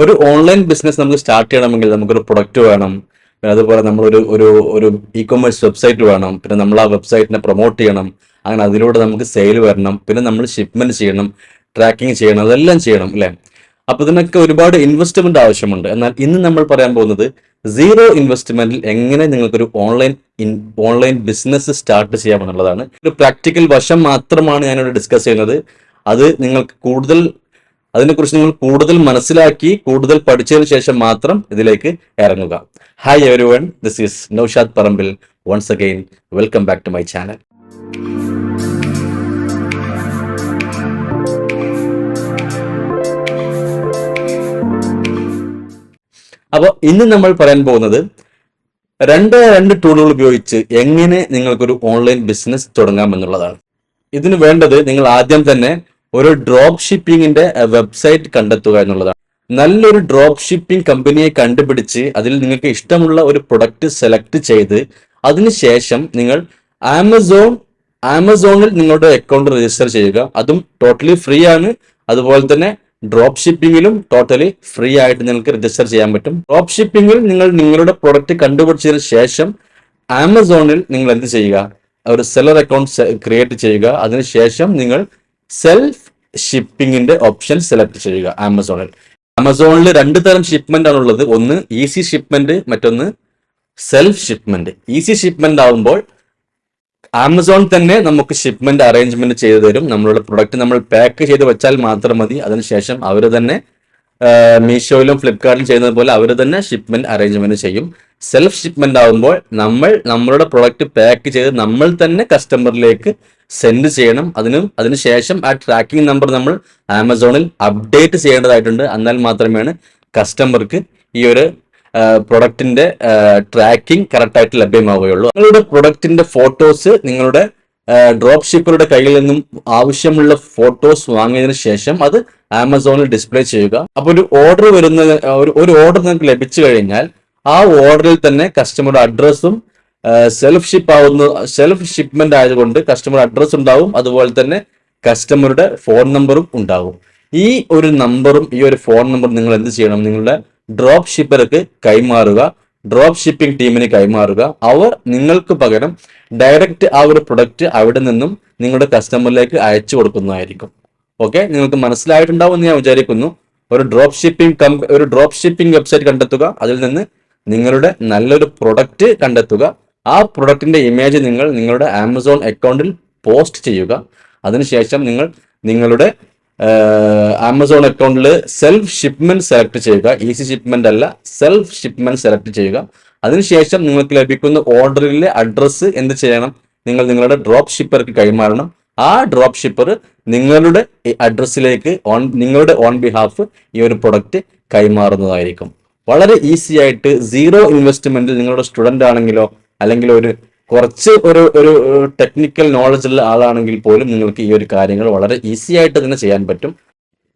ഒരു online business നമുക്ക് start ചെയ്യണമെങ്കിൽ നമുക്കൊരു പ്രൊഡക്റ്റ് വേണം. പിന്നെ അതുപോലെ നമ്മളൊരു ഒരു ഒരു ഇ കൊമേഴ്സ് വെബ്സൈറ്റ് വേണം. പിന്നെ നമ്മൾ ആ വെബ്സൈറ്റിനെ പ്രൊമോട്ട് ചെയ്യണം. അങ്ങനെ അതിലൂടെ നമുക്ക് സെയിൽ വരണം. പിന്നെ നമ്മൾ ഷിപ്മെന്റ് ചെയ്യണം ട്രാക്കിംഗ് ചെയ്യണം അതെല്ലാം ചെയ്യണം അല്ലേ? അപ്പൊ ഇതിനൊക്കെ ഒരുപാട് ഇൻവെസ്റ്റ്മെന്റ് ആവശ്യമുണ്ട്. എന്നാൽ ഇന്ന് നമ്മൾ പറയാൻ പോകുന്നത് സീറോ ഇൻവെസ്റ്റ്മെന്റിൽ എങ്ങനെ നിങ്ങൾക്കൊരു ഓൺലൈൻ ഓൺലൈൻ ബിസിനസ് സ്റ്റാർട്ട് ചെയ്യാമെന്നുള്ളതാണ്. ഒരു പ്രാക്ടിക്കൽ വശം മാത്രമാണ് ഞാനിവിടെ ഡിസ്കസ് ചെയ്യുന്നത്. അത് നിങ്ങൾക്ക് കൂടുതൽ അതിനെക്കുറിച്ച് നിങ്ങൾ കൂടുതൽ മനസ്സിലാക്കി കൂടുതൽ പഠിച്ചതിന് ശേഷം മാത്രം ഇതിലേക്ക് ഇറങ്ങുക. Hi everyone this is Noushad Parambil once again welcome back to my channel അപ്പോൾ ഇന്ന് നമ്മൾ പറയാൻ പോകുന്നത് രണ്ട് രണ്ട് ടൂളുകൾ ഉപയോഗിച്ച് എങ്ങനെ നിങ്ങൾക്കൊരു ഓൺലൈൻ ബിസിനസ് തുടങ്ങാം എന്നുള്ളതാണ്. ഇതിന് വേണ്ടത് നിങ്ങൾ ആദ്യം തന്നെ ഒരു ഡ്രോപ്പ് ഷിപ്പിംഗിന്റെ വെബ്സൈറ്റ് കണ്ടെത്തുക എന്നുള്ളതാണ്. നല്ലൊരു ഡ്രോപ്പ് ഷിപ്പിംഗ് കമ്പനിയെ കണ്ടുപിടിച്ച് അതിൽ നിങ്ങൾക്ക് ഇഷ്ടമുള്ള ഒരു പ്രൊഡക്റ്റ് സെലക്ട് ചെയ്ത് അതിനുശേഷം നിങ്ങൾ ആമസോൺ ആമസോണിൽ നിങ്ങളുടെ അക്കൗണ്ട് രജിസ്റ്റർ ചെയ്യുക. അതും ടോട്ടലി ഫ്രീ ആണ്. അതുപോലെ തന്നെ ഡ്രോപ്പ് ഷിപ്പിംഗിലും ടോട്ടലി ഫ്രീ ആയിട്ട് നിങ്ങൾക്ക് രജിസ്റ്റർ ചെയ്യാൻ പറ്റും. ഡ്രോപ്പ് ഷിപ്പിംഗിൽ നിങ്ങൾ നിങ്ങളുടെ പ്രൊഡക്റ്റ് കണ്ടുപിടിച്ചതിന് ശേഷം ആമസോണിൽ നിങ്ങൾ എന്ത് ചെയ്യുക? ഒരു സെല്ലർ അക്കൗണ്ട് ക്രിയേറ്റ് ചെയ്യുക. അതിനുശേഷം നിങ്ങൾ സെൽഫ് ഷിപ്പിംഗിന്റെ ഓപ്ഷൻ സെലക്ട് ചെയ്യുക ആമസോണിൽ. ആമസോണിൽ രണ്ട് തരം ഷിപ്മെന്റ് ആണുള്ളത്. ഒന്ന് ഈസി ഷിപ്മെന്റ് മറ്റൊന്ന് സെൽഫ് ഷിപ്മെന്റ് ഈസി ഷിപ്മെന്റ് ആവുമ്പോൾ ആമസോൺ തന്നെ നമുക്ക് ഷിപ്മെന്റ് അറേഞ്ച്മെന്റ് ചെയ്തു തരും. നമ്മളുടെ പ്രൊഡക്റ്റ് നമ്മൾ പാക്ക് ചെയ്ത് വെച്ചാൽ മാത്രം മതി. അതിനുശേഷം അവർ തന്നെ മീഷോയിലും ഫ്ലിപ്കാർട്ടിലും ചെയ്യുന്നത് പോലെ അവർ തന്നെ ഷിപ്മെന്റ് അറേഞ്ച്മെന്റ് ചെയ്യും. സെൽഫ് ഷിപ്മെന്റ് ആവുമ്പോൾ നമ്മൾ നമ്മളുടെ പ്രൊഡക്റ്റ് പാക്ക് ചെയ്ത് നമ്മൾ തന്നെ കസ്റ്റമറിലേക്ക് സെൻഡ് ചെയ്യണം. അതിനും അതിനുശേഷം ആ ട്രാക്കിംഗ് നമ്പർ നമ്മൾ ആമസോണിൽ അപ്ഡേറ്റ് ചെയ്യേണ്ടതായിട്ടുണ്ട്. എന്നാൽ മാത്രമേ കസ്റ്റമർക്ക് ഈ ഒരു പ്രൊഡക്റ്റിന്റെ ട്രാക്കിംഗ് കറക്റ്റായിട്ട് ലഭ്യമാവുകയുള്ളൂ. നിങ്ങളുടെ പ്രൊഡക്റ്റിന്റെ ഫോട്ടോസ് നിങ്ങളുടെ ഡ്രോപ്പ് ഷിപ്പറുടെ കയ്യിൽ നിന്നും ആവശ്യമുള്ള ഫോട്ടോസ് വാങ്ങിയതിനു ശേഷം അത് ആമസോണിൽ ഡിസ്പ്ലേ ചെയ്യുക. അപ്പോൾ ഒരു ഓർഡർ വരുന്ന ഒരു ഓർഡർ നിങ്ങൾക്ക് ലഭിച്ചു കഴിഞ്ഞാൽ ആ ഓർഡറിൽ തന്നെ കസ്റ്റമറുടെ അഡ്രസ്സും സെൽഫ് ഷിപ്പ് ആവുന്ന സെൽഫ് ഷിപ്മെന്റ് ആയതുകൊണ്ട് കസ്റ്റമർ അഡ്രസ് ഉണ്ടാവും. അതുപോലെ തന്നെ കസ്റ്റമറുടെ ഫോൺ നമ്പറും ഉണ്ടാവും. ഈ ഒരു നമ്പറും ഈ ഒരു ഫോൺ നമ്പറും നിങ്ങൾ എന്ത് ചെയ്യണം? നിങ്ങളുടെ ഡ്രോപ്പ് ഷിപ്പർക്ക് കൈമാറുക. ഡ്രോപ്പ് ഷിപ്പിംഗ് ടീമിന് കൈമാറുക. അവർ നിങ്ങൾക്ക് പകരം ഡയറക്റ്റ് ആ ഒരു പ്രൊഡക്റ്റ് അവിടെ നിന്നും നിങ്ങളുടെ കസ്റ്റമറിലേക്ക് അയച്ചു കൊടുക്കുന്നതായിരിക്കും. ഓക്കെ നിങ്ങൾക്ക് മനസ്സിലായിട്ടുണ്ടാവും എന്ന് ഞാൻ വിചാരിക്കുന്നു. ഒരു ഡ്രോപ്പ് ഷിപ്പിംഗ് ഒരു ഡ്രോപ്പ് ഷിപ്പിംഗ് വെബ്സൈറ്റ് കണ്ടെത്തുക. അതിൽ നിന്ന് നിങ്ങളുടെ നല്ലൊരു പ്രൊഡക്റ്റ് കണ്ടെത്തുക. ആ പ്രൊഡക്റ്റിന്റെ ഇമേജ് നിങ്ങൾ നിങ്ങളുടെ ആമസോൺ അക്കൗണ്ടിൽ പോസ്റ്റ് ചെയ്യുക. അതിനുശേഷം നിങ്ങൾ നിങ്ങളുടെ ആമസോൺ അക്കൗണ്ടിൽ സെൽഫ് ഷിപ്മെന്റ് സെലക്ട് ചെയ്യുക. ഈസി ഷിപ്മെന്റ് അല്ല സെൽഫ് ഷിപ്മെന്റ് സെലക്ട് ചെയ്യുക. അതിനുശേഷം നിങ്ങൾക്ക് ലഭിക്കുന്ന ഓർഡറിലെ അഡ്രസ്സ് എന്ത് ചെയ്യണം? നിങ്ങൾ നിങ്ങളുടെ ഡ്രോപ്പ് ഷിപ്പർക്ക് കൈമാറണം. ആ ഡ്രോപ്പ് ഷിപ്പർ നിങ്ങളുടെ അഡ്രസ്സിലേക്ക് ഓൺ നിങ്ങളുടെ ഓൺ ബിഹാഫ് ഈ ഒരു പ്രൊഡക്റ്റ് കൈമാറുന്നതായിരിക്കും. വളരെ ഈസി ആയിട്ട് സീറോ ഇൻവെസ്റ്റ്മെന്റിൽ നിങ്ങളുടെ സ്റ്റുഡന്റ് ആണെങ്കിലോ അല്ലെങ്കിൽ ഒരു കുറച്ച് ഒരു ഒരു ടെക്നിക്കൽ നോളജ് ഉള്ള ആളാണെങ്കിൽ പോലും നിങ്ങൾക്ക് ഈ ഒരു കാര്യങ്ങൾ വളരെ ഈസി ആയിട്ട് തന്നെ ചെയ്യാൻ പറ്റും.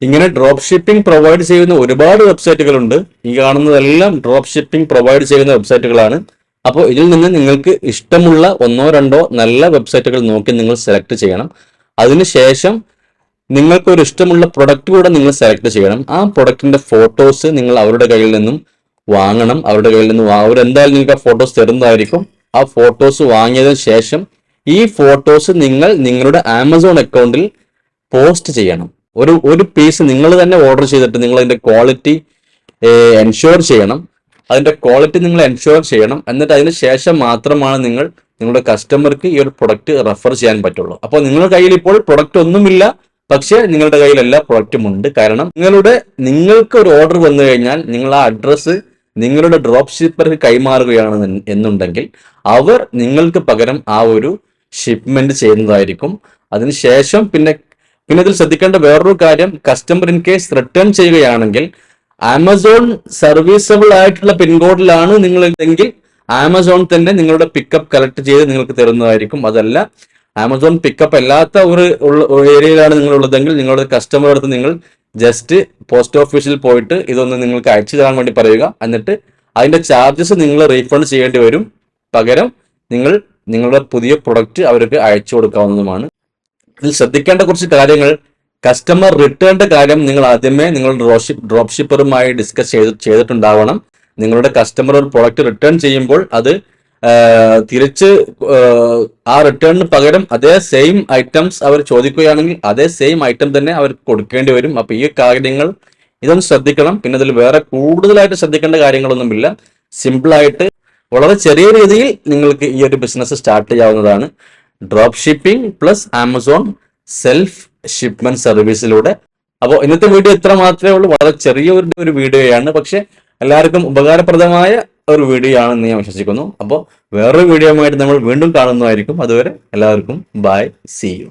ഇങ്ങനെ ഡ്രോപ്പ് ഷിപ്പിംഗ് പ്രൊവൈഡ് ചെയ്യുന്ന ഒരുപാട് വെബ്സൈറ്റുകൾ ഉണ്ട് ഈ കാണുന്നതെല്ലാം ഡ്രോപ്പ് ഷിപ്പിംഗ് പ്രൊവൈഡ് ചെയ്യുന്ന വെബ്സൈറ്റുകളാണ് അപ്പോൾ ഇതിൽ നിന്ന് നിങ്ങൾക്ക് ഇഷ്ടമുള്ള ഒന്നോ രണ്ടോ നല്ല വെബ്സൈറ്റുകൾ നോക്കി നിങ്ങൾ സെലക്ട് ചെയ്യണം. അതിനുശേഷം നിങ്ങൾക്ക് ഒരു ഇഷ്ടമുള്ള പ്രൊഡക്റ്റ് കൂടെ നിങ്ങൾ സെലക്ട് ചെയ്യണം. ആ പ്രൊഡക്റ്റിന്റെ ഫോട്ടോസ് നിങ്ങൾ അവരുടെ കയ്യിൽ നിന്നും വാങ്ങണം. അവരുടെ കയ്യിൽ നിന്ന് അവരെന്തായാലും നിങ്ങൾക്ക് ആ ഫോട്ടോസ് തരുന്നതായിരിക്കും. ആ ഫോട്ടോസ് വാങ്ങിയതിനു ശേഷം ഈ ഫോട്ടോസ് നിങ്ങൾ നിങ്ങളുടെ ആമസോൺ അക്കൗണ്ടിൽ പോസ്റ്റ് ചെയ്യണം. ഒരു ഒരു പീസ് നിങ്ങൾ തന്നെ ഓർഡർ ചെയ്തിട്ട് നിങ്ങൾ അതിന്റെ ക്വാളിറ്റി എൻഷുർ ചെയ്യണം. അതിന്റെ ക്വാളിറ്റി നിങ്ങൾ എൻഷുർ ചെയ്യണം. എന്നിട്ട് അതിന് ശേഷം മാത്രമാണ് നിങ്ങൾ നിങ്ങളുടെ കസ്റ്റമർക്ക് ഈ ഒരു പ്രൊഡക്റ്റ് റെഫർ ചെയ്യാൻ പറ്റുള്ളൂ. അപ്പോൾ നിങ്ങളുടെ കയ്യിൽ ഇപ്പോൾ പ്രൊഡക്റ്റ് ഒന്നുമില്ല. പക്ഷേ നിങ്ങളുടെ കയ്യിൽ എല്ലാ പ്രൊഡക്റ്റും ഉണ്ട്. കാരണം നിങ്ങളുടെ നിങ്ങൾക്ക് ഒരു ഓർഡർ വന്നു കഴിഞ്ഞാൽ നിങ്ങൾ ആ അഡ്രസ്സ് നിങ്ങളുടെ ഡ്രോപ്പ് ഷിപ്പർക്ക് കൈമാറുകയാണ് എന്നുണ്ടെങ്കിൽ അവർ നിങ്ങൾക്ക് പകരം ആ ഒരു ഷിപ്മെന്റ് ചെയ്യുന്നതായിരിക്കും. അതിനുശേഷം പിന്നെ പിന്നെ ഇതിൽ ശ്രദ്ധിക്കേണ്ട വേറൊരു കാര്യം കസ്റ്റമർ ഇൻ കേസ് റിട്ടേൺ ചെയ്യുകയാണെങ്കിൽ ആമസോൺ സർവീസബിൾ ആയിട്ടുള്ള പിൻകോഡിലാണ് നിങ്ങൾ എങ്കിൽ ആമസോൺ തന്നെ നിങ്ങളുടെ പിക്കപ്പ് കളക്ട് ചെയ്ത് നിങ്ങൾക്ക് തരുന്നതായിരിക്കും. അതല്ല ആമസോൺ പിക്കപ്പ് അല്ലാത്ത ഒരു ഏരിയയിലാണ് നിങ്ങൾ ഉള്ളതെങ്കിൽ നിങ്ങളുടെ കസ്റ്റമർ അടുത്ത് നിങ്ങൾ ജസ്റ്റ് പോസ്റ്റ് ഓഫീസിൽ പോയിട്ട് ഇതൊന്ന് നിങ്ങൾക്ക് അയച്ചു തരാൻ വേണ്ടി പറയുക. എന്നിട്ട് അതിന്റെ ചാർജസ് നിങ്ങൾ റീഫണ്ട് ചെയ്യേണ്ടി വരും. പകരം നിങ്ങൾ നിങ്ങളുടെ പുതിയ പ്രൊഡക്റ്റ് അവർക്ക് അയച്ചു കൊടുക്കാവുന്നതുമാണ്. ഇതിൽ ശ്രദ്ധിക്കേണ്ട കുറച്ച് കാര്യങ്ങൾ. കസ്റ്റമർ റിട്ടേണിന്റെ കാര്യം നിങ്ങൾ ആദ്യമേ നിങ്ങൾ ഡ്രോഷിപ്പ് ഡ്രോപ്പ് ഷിപ്പറുമായി ഡിസ്കസ് ചെയ്ത് ചെയ്തിട്ടുണ്ടാവണം. നിങ്ങളുടെ കസ്റ്റമർ ഒരു പ്രൊഡക്റ്റ് റിട്ടേൺ ചെയ്യുമ്പോൾ അത് തിരിച്ച് ആ, റിട്ടേണിന് പകരം അതേ സെയിം ഐറ്റംസ് അവർ ചോദിക്കുകയാണെങ്കിൽ അതേ സെയിം ഐറ്റം തന്നെ അവർ കൊടുക്കേണ്ടി വരും. അപ്പൊ ഈ കാര്യങ്ങൾ ഇതൊന്ന് ശ്രദ്ധിക്കണം. പിന്നെ അതിൽ വേറെ കൂടുതലായിട്ട് ശ്രദ്ധിക്കേണ്ട കാര്യങ്ങളൊന്നുമില്ല. സിമ്പിളായിട്ട് വളരെ ചെറിയ രീതിയിൽ നിങ്ങൾക്ക് ഈ ഒരു ബിസിനസ് സ്റ്റാർട്ട് ചെയ്യാവുന്നതാണ്. Drop shipping plus Amazon self shipment സർവീസിലൂടെ അപ്പോൾ ഇന്നത്തെ വീഡിയോ ഇത്ര മാത്രമേ ഉള്ളൂ. വളരെ ചെറിയ ഒരു വീഡിയോയാണ്. പക്ഷെ എല്ലാവർക്കും ഉപകാരപ്രദമായ ഒരു വീഡിയോ ആണെന്ന് ഞാൻ വിശ്വസിക്കുന്നു. അപ്പോൾ വേറൊരു വീഡിയോയുമായിട്ട് നമ്മൾ വീണ്ടും കാണുന്നതായിരിക്കും. അതുവരെ എല്ലാവർക്കും ബൈ സി യു